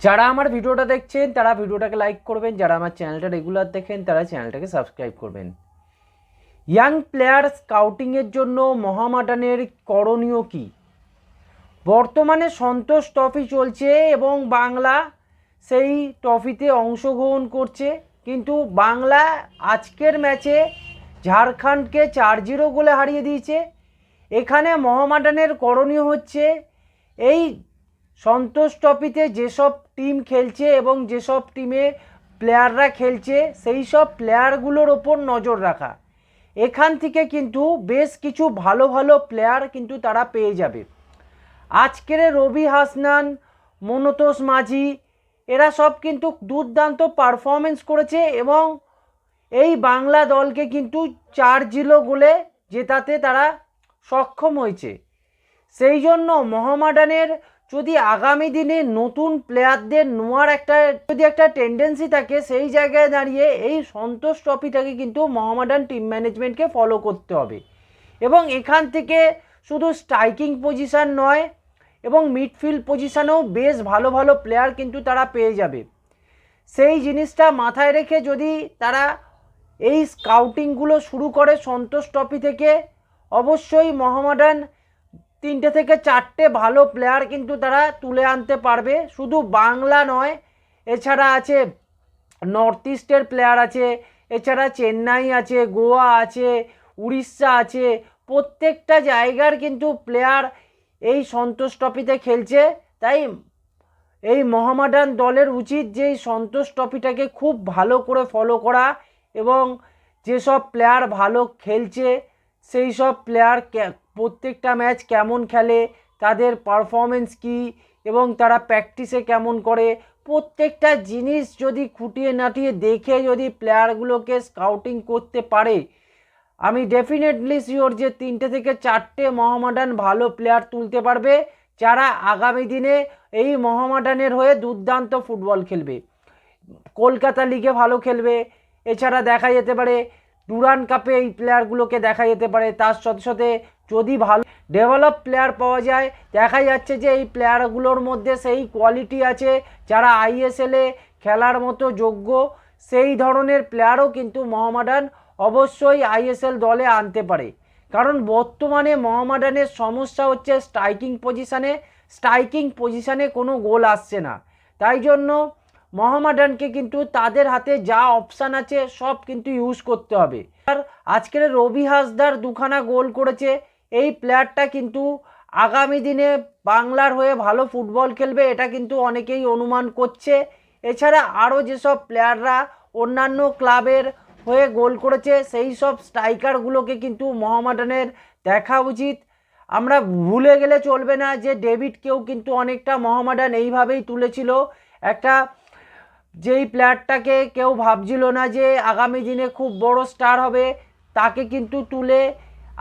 যারা আমার ভিডিওটা দেখছেন, তারা ভিডিওটাকে লাইক করবেন। যারা আমার চ্যানেলটা রেগুলার দেখেন, তারা চ্যানেলটাকে সাবস্ক্রাইব করবেন। ইয়াং প্লেয়ার স্কাউটিংয়ের জন্য মহামাডানের করণীয় কী? বর্তমানে সন্তোষ ট্রফি চলছে এবং বাংলা সেই ট্রফিতে অংশগ্রহণ করছে। কিন্তু বাংলা আজকের ম্যাচে ঝাড়খণ্ডকে চার জিরো গোলে হারিয়ে দিয়েছে। এখানে মহামাডানের করণীয় হচ্ছে এই সন্তোষ ট্রফিতে যেসব টিম খেলছে এবং যেসব টিমে প্লেয়াররা খেলছে, সেই সব প্লেয়ারগুলোর ওপর নজর রাখা। এখান থেকে কিন্তু বেশ কিছু ভালো ভালো প্লেয়ার কিন্তু তারা পেয়ে যাবে। আজকের রবি হাসনান, মনতোষ মাঝি, এরা সব কিন্তু দুর্দান্ত পারফরমেন্স করেছে এবং এই বাংলা দলকে কিন্তু চার জিরো গোলে জেতাতে তারা সক্ষম হয়েছে। সেই জন্য মোহামেডানের যদি আগামী দিনে নতুন প্লেয়ারদের নোয়ার একটা, যদি একটা টেন্ডেন্সি থাকে, সেই জায়গায় দাঁড়িয়ে এই সন্তোষ ট্রফিটাকে কিন্তু মোহামেডান টিম ম্যানেজমেন্টকে ফলো করতে হবে। এবং এখান থেকে শুধু স্ট্রাইকিং পজিশান নয়, এবং মিডফিল্ড পজিশানেও বেশ ভালো ভালো প্লেয়ার কিন্তু তারা পেয়ে যাবে। সেই জিনিসটা মাথায় রেখে যদি তারা এই স্কাউটিংগুলো শুরু করে সন্তোষ ট্রফি থেকে, অবশ্যই মোহামেডান তিনটে থেকে চারটে ভালো প্লেয়ার কিন্তু তারা তুলে আনতে পারবে। শুধু বাংলা নয়, এছাড়া আছে নর্থ ইস্টের প্লেয়ার আছে, এছাড়া চেন্নাই আছে, গোয়া আছে, উড়িষ্যা আছে। প্রত্যেকটা জায়গার কিন্তু প্লেয়ার এই সন্তোষ ট্রফিতে খেলছে। তাই এই মহামাডান দলের উচিত যে সন্তোষ ট্রফিটাকে খুব ভালো করে ফলো করা এবং যেসব প্লেয়ার ভালো খেলছে সেই সব প্লেয়ার প্রত্যেকটা ম্যাচ কেমন খেলে, তাদের পারফরমেন্স কী, এবং তারা প্র্যাকটিসে কেমন করে, প্রত্যেকটা জিনিস যদি খুঁটিয়ে নাটিয়ে দেখে যদি প্লেয়ারগুলোকে স্কাউটিং করতে পারে, আমি ডেফিনেটলি শিওর যে তিনটে থেকে চারটে মহামাডান ভালো প্লেয়ার তুলতে পারবে, যারা আগামী দিনে এই মহামাডানের হয়ে দুর্দান্ত ফুটবল খেলবে। কলকাতা লিগে ভালো খেলবে, এছাড়া দেখা যেতে পারে ডুরান কাপে এই প্লেয়ারগুলোকে দেখা যেতে পারে। তার সাথে সাথে যদি ভালো ডেভেলপ প্লেয়ার পাওয়া যায়, দেখা যাচ্ছে যে এই প্লেয়ারগুলোর মধ্যে সেই কোয়ালিটি আছে, যারা আইএসএলে খেলার মতো যোগ্য, সেই ধরনের প্লেয়ারও কিন্তু মহামাডান অবশ্যই আইএসএল দলে আনতে পারে। কারণ বর্তমানে মহামাডানের সমস্যা হচ্ছে স্ট্রাইকিং পজিশানে স্ট্রাইকিং পজিশানে কোনো গোল আসছে না। তাই জন্য মহামাডানকে কিন্তু তাদের হাতে যা অপশান আছে সব কিন্তু ইউজ করতে হবে। আর আজকের রবি হাসদার দুখানা গোল করেছে, এই প্লেয়ারটা কিন্তু আগামী দিনে বাংলার হয়ে ভালো ফুটবল খেলবে, এটা কিন্তু অনেকেই অনুমান করছে। এছাড়া আরও যেসব প্লেয়াররা অন্যান্য ক্লাবের হয়ে গোল করেছে, সেই সব স্ট্রাইকারগুলোকে কিন্তু মহামাডানের দেখা উচিত। আমরা ভুলে গেলে চলবে না যে ডেভিডকেও কিন্তু অনেকটা মহামাডান এইভাবেই তুলেছিল। একটা যেই প্লেয়ারটাকে কেউ ভাবছিল না যে আগামী দিনে খুব বড় স্টার হবে, তাকে কিন্তু তুলে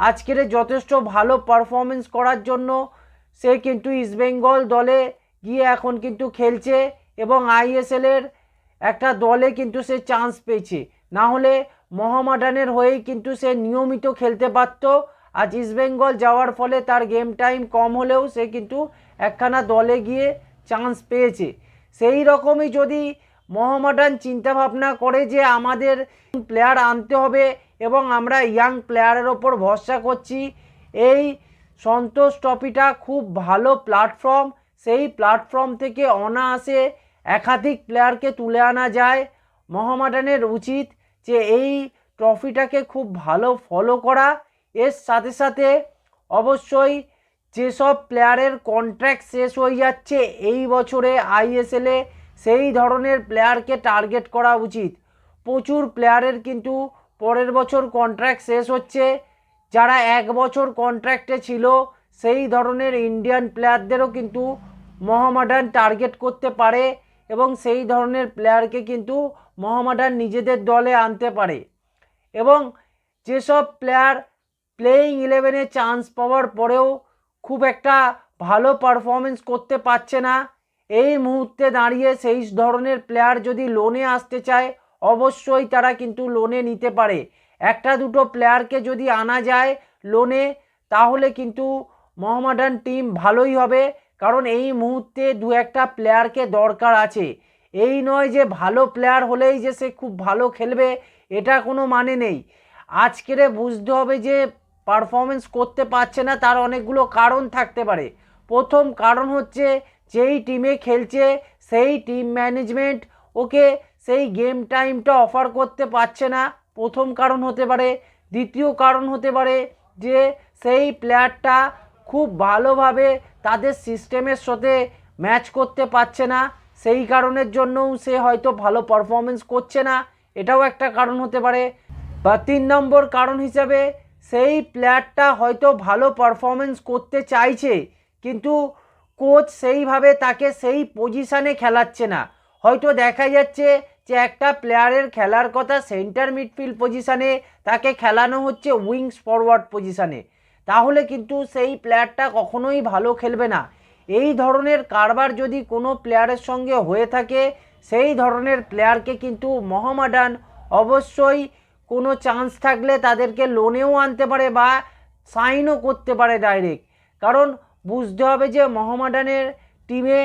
আজকের যথেষ্ট ভালো পারফরমেন্স করার জন্য সে কিন্তু ইস্টবেঙ্গল দলে গিয়ে এখন কিন্তু খেলছে এবং আইএসএলের একটা দলে কিন্তু সে চান্স পেয়েছে। না হলে মহামাডানের হয়েই কিন্তু সে নিয়মিত খেলতে পারত। আজ ইস্টবেঙ্গল যাওয়ার ফলে তার গেম টাইম কম হলেও সে কিন্তু একখানা দলে গিয়ে চান্স পেয়েছে। সেই রকমই যদি মহামাডান চিন্তাভাবনা করে যে আমাদের প্লেয়ার আনতে হবে এবং আমরা ইয়াং প্লেয়ারের ওপর ভরসা করছি। এই সন্তোষ ট্রফিটা খুব ভালো প্ল্যাটফর্ম সেই প্ল্যাটফর্ম থেকে অনায়াসে একাধিক প্লেয়ারকে তুলে আনা যায়। মহামাডানের উচিত যে এই ট্রফিটাকে খুব ভালো ফলো করা। এর সাথে সাথে অবশ্যই যেসব প্লেয়ারের কন্ট্র্যাক্ট শেষ হয়ে যাচ্ছে, এই বছরে আইএসএলে সেই ধরনের প্লেয়ারকে টার্গেট করা উচিত। প্রচুর প্লেয়ারের কিন্তু পরের বছর কন্ট্র্যাক্ট শেষ হচ্ছে। যারা এক বছর কন্ট্র্যাক্টে ছিল, সেই ধরনের ইন্ডিয়ান প্লেয়ারদেরও কিন্তু মহামাডান টার্গেট করতে পারে এবং সেই ধরনের প্লেয়ারকে কিন্তু মহামাডান নিজেদের দলে আনতে পারে। এবং যেসব প্লেয়ার প্লেয়িং ইলেভেনে চান্স পাওয়ার পরেও খুব একটা ভালো পারফরমেন্স করতে পারছে না। এই মুহূর্তে দাঁড়িয়ে সেই ধরনের প্লেয়ার যদি লোনে আসতে চায়, অবশ্যই তারা কিন্তু লোনে নিতে পারে। একটা দুটো প্লেয়ারকে যদি আনা যায় লোনে তাহলে কিন্তু মোহামেডান টিম ভালোই হবে, কারণ এই মুহূর্তে দু একটা প্লেয়ারকে দরকার আছে। এই নয় যে ভালো প্লেয়ার হলেই যে সে খুব ভালো খেলবে, এটা কোনো মানে নেই। আজকেরে বুঝতে হবে যে পারফরমেন্স করতে পারছে না, তার অনেকগুলো কারণ থাকতে পারে। প্রথম কারণ হচ্ছে যেই টিমে খেলছে, সেই টিম ম্যানেজমেন্ট ওকে সেই গেম টাইমটা অফার করতে পারছে না। প্রথম কারণ হতে পারে, দ্বিতীয় কারণ হতে পারে যে সেই প্লেয়ারটা খুব ভালোভাবে তাদের সিস্টেমের সাথে ম্যাচ করতে পারছে না। সেই কারণের জন্যও সে হয়তো ভালো পারফরমেন্স করছে না। এটাও একটা কারণ হতে পারে। বা তিন নম্বর কারণ হিসাবে সেই প্লেয়ারটা হয়তো ভালো পারফরমেন্স করতে চাইছে, কিন্তু কোচ সেইভাবে তাকে সেই পজিশানে খেলাচ্ছে না। হয়তো দেখা যাচ্ছে যে একটা প্লেয়ারের খেলার কথা সেন্টার মিডফিল্ড পজিশানে তাকে খেলানো হচ্ছে উইংস ফরওয়ার্ড পজিশানে। তাহলে কিন্তু সেই প্লেয়ারটা কখনোই ভালো খেলবে না। এই ধরনের কারবার যদি কোনো প্লেয়ারের সঙ্গে হয়ে থাকে, সেই ধরনের প্লেয়ারকে কিন্তু মোহামেডান অবশ্যই কোনো চান্স থাকলে তাদেরকে লোনেও আনতে পারে বা সাইনও করতে পারে ডাইরেক্ট। কারণ বুঝতে হবে যে মোহামেডানের টিমে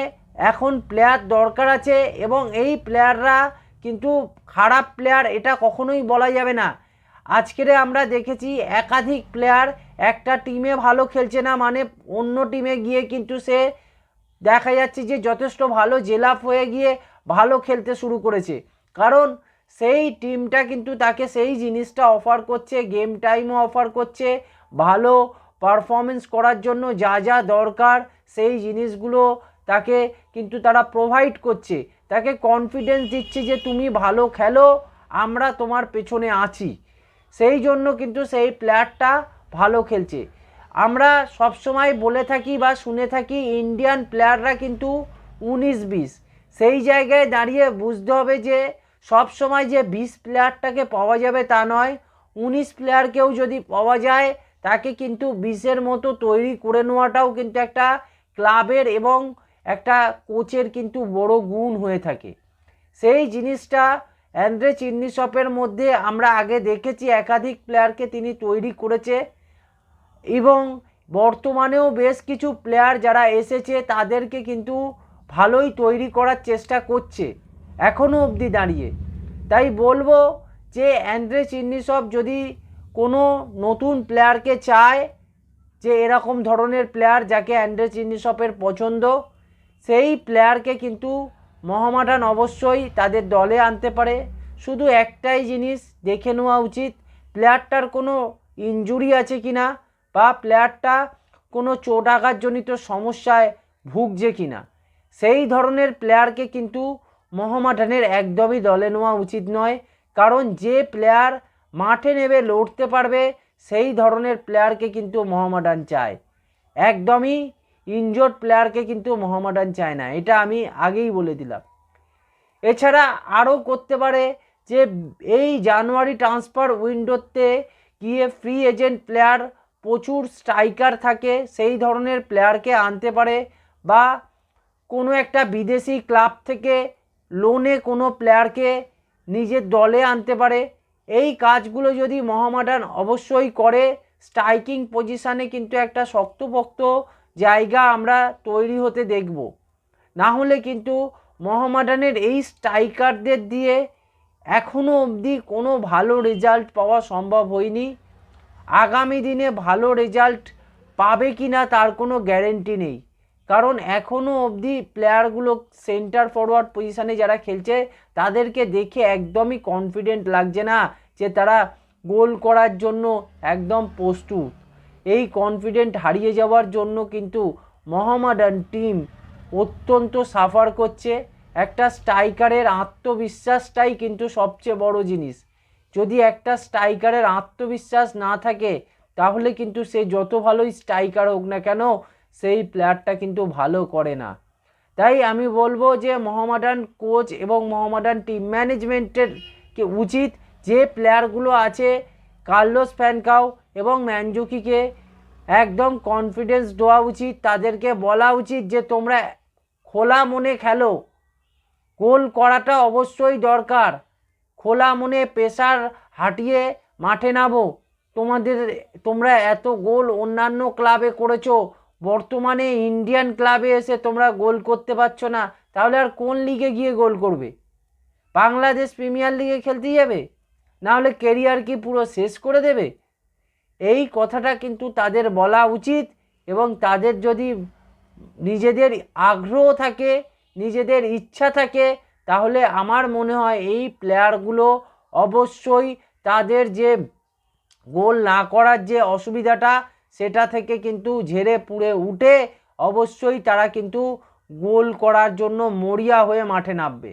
এখন প্লেয়ার দরকার আছে এবং এই প্লেয়াররা কিন্তু খারাপ প্লেয়ার এটা কখনোই বলা যাবে না। আজকেরে আমরা দেখেছি একাধিক প্লেয়ার একটা টিমে ভালো খেলছে না মানে অন্য টিমে গিয়ে কিন্তু সে দেখা যাচ্ছে যে যথেষ্ট ভালো জেলাপ হয়ে গিয়ে ভালো খেলতে শুরু করেছে। কারণ সেই টিমটা কিন্তু তাকে সেই জিনিসটা অফার করছে গেম টাইমও অফার করছে, ভালো পারফরমেন্স করার জন্য যা যা দরকার, সেই জিনিসগুলো তাকে কিন্তু তারা প্রোভাইড করছে। তাকে কনফিডেন্স দিচ্ছে যে তুমি ভালো খেলো, আমরা তোমার পেছনে আছি। সেই জন্য কিন্তু সেই প্লেয়ারটা ভালো খেলছে। আমরা সবসময় বলে থাকি বা শুনে থাকি ইন্ডিয়ান প্লেয়াররা কিন্তু উনিশ বিশ। সেই জায়গায় দাঁড়িয়ে বুঝতে হবে যে সব সময় যে বিশ প্লেয়ারটাকে পাওয়া যাবে তা নয়, উনিশ প্লেয়ারকেও যদি পাওয়া যায় তাকে কিন্তু বিষের মতো তৈরি করে নেওয়াটাও কিন্তু একটা ক্লাবের এবং একটা কোচের কিন্তু বড় গুণ হয়ে থাকে। সেই জিনিসটা অ্যান্ড্রে চিন্নিশপের মধ্যে আমরা আগে দেখেছি একাধিক প্লেয়ারকে তিনি তৈরি করেছে এবং বর্তমানেও বেশ কিছু প্লেয়ার যারা এসেছে তাদেরকে কিন্তু ভালোই তৈরি করার চেষ্টা করছে এখনও অবধি দাঁড়িয়ে। তাই বলব যে অ্যান্ড্রে চিন্নিসব যদি কোনো নতুন প্লেয়ারকে চায় যে এরকম ধরনের প্লেয়ার যাকে অ্যান্ড্রে চিন্নিসপের পছন্দ, সেই প্লেয়ারকে কিন্তু মহামাডান অবশ্যই তাদের দলে আনতে পারে। শুধু একটাই জিনিস দেখে নেওয়া উচিত প্লেয়ারটার কোনো ইনজুরি আছে কি না বা প্লেয়ারটা কোনো চোট আঘাতজনিত সমস্যায় ভুগছে কি না সেই ধরনের প্লেয়ারকে কিন্তু মোহামেডানের একদমই দলে নেওয়া উচিত নয়। কারণ যে প্লেয়ার মাঠে নেবে, লড়তে পারবে, সেই ধরনের প্লেয়ারকে কিন্তু মোহামেডান চায়। একদমই ইনজোর্ড প্লেয়ারকে কিন্তু মোহামেডান চায় না, এটা আমি আগেই বলে দিলাম। এছাড়া আরও করতে পারে যে, এই জানুয়ারি ট্রান্সফার উইন্ডোতে গিয়ে ফ্রি এজেন্ট প্লেয়ার প্রচুর স্ট্রাইকার থাকে, সেই ধরনের প্লেয়ারকে আনতে পারে বা কোনো একটা বিদেশি ক্লাব থেকে লোনে কোনো প্লেয়ারকে নিজের দলে আনতে পারে। এই কাজগুলো যদি মহামাডান অবশ্যই করে স্ট্রাইকিং পজিশানে কিন্তু একটা শক্তপোক্ত জায়গা আমরা তৈরি হতে দেখব। না হলে কিন্তু মহামাডানের এই স্ট্রাইকারদের দিয়ে এখনও অবধি কোনো ভালো রেজাল্ট পাওয়া সম্ভব হয়নি। আগামী দিনে ভালো রেজাল্ট পাবে কি না তার কোনো গ্যারেন্টি নেই। কারণ এখনও অবধি প্লেয়ারগুলো সেন্টার ফরওয়ার্ড পজিশানে যারা খেলছে, তাদেরকে দেখে একদমই কনফিডেন্ট লাগছে না। যে তারা গোল করার জন্য একদম প্রস্তুত। এই কনফিডেন্ট হারিয়ে যাওয়ার জন্য কিন্তু মোহামেডান টিম অত্যন্ত সাফার করছে। একটা স্ট্রাইকারের আত্মবিশ্বাসটাই কিন্তু সবচেয়ে বড় জিনিস। যদি একটা স্ট্রাইকারের আত্মবিশ্বাস না থাকে, তাহলে কিন্তু সে যত ভালোই স্ট্রাইকার হোক না কেন, সেই প্লেয়ারটা কিন্তু ভালো করে না। তাই আমি বলব যে মোহামেডান কোচ এবং মোহামেডান টিম ম্যানেজমেন্টের কে উচিত যে প্লেয়ারগুলো আছে, কার্লোস ফ্যানকাও এবং ম্যানজুকিকে একদম কনফিডেন্স দেওয়া উচিত, তাদেরকে বলা উচিত যে তোমরা খোলা মনে খেলো। গোল করাটা অবশ্যই দরকার। খোলা মনে প্রেশার হাঁটিয়ে মাঠে নামো। তোমাদের, তোমরা এত গোল অন্যান্য ক্লাবে করেছ, বর্তমানে ইন্ডিয়ান ক্লাবে এসে তোমরা গোল করতে পারছ না, তাহলে আর কোন লিগে গিয়ে গোল করবে? বাংলাদেশ প্রিমিয়ার লিগে খেলতে যাবে নাহলে কেরিয়ার কি পুরো শেষ করে দেবে? এই কথাটা কিন্তু তাদের বলা উচিত এবং তাদের যদি নিজেদের আগ্রহ থাকে, নিজেদের ইচ্ছা থাকে, তাহলে আমার মনে হয় এই প্লেয়ারগুলো অবশ্যই তাদের যে গোল না করার যে অসুবিধাটা, সেটা থেকে কিন্তু ঝেড়ে পুড়ে উঠে অবশ্যই তারা কিন্তু গোল করার জন্য মরিয়া হয়ে মাঠে নামবে।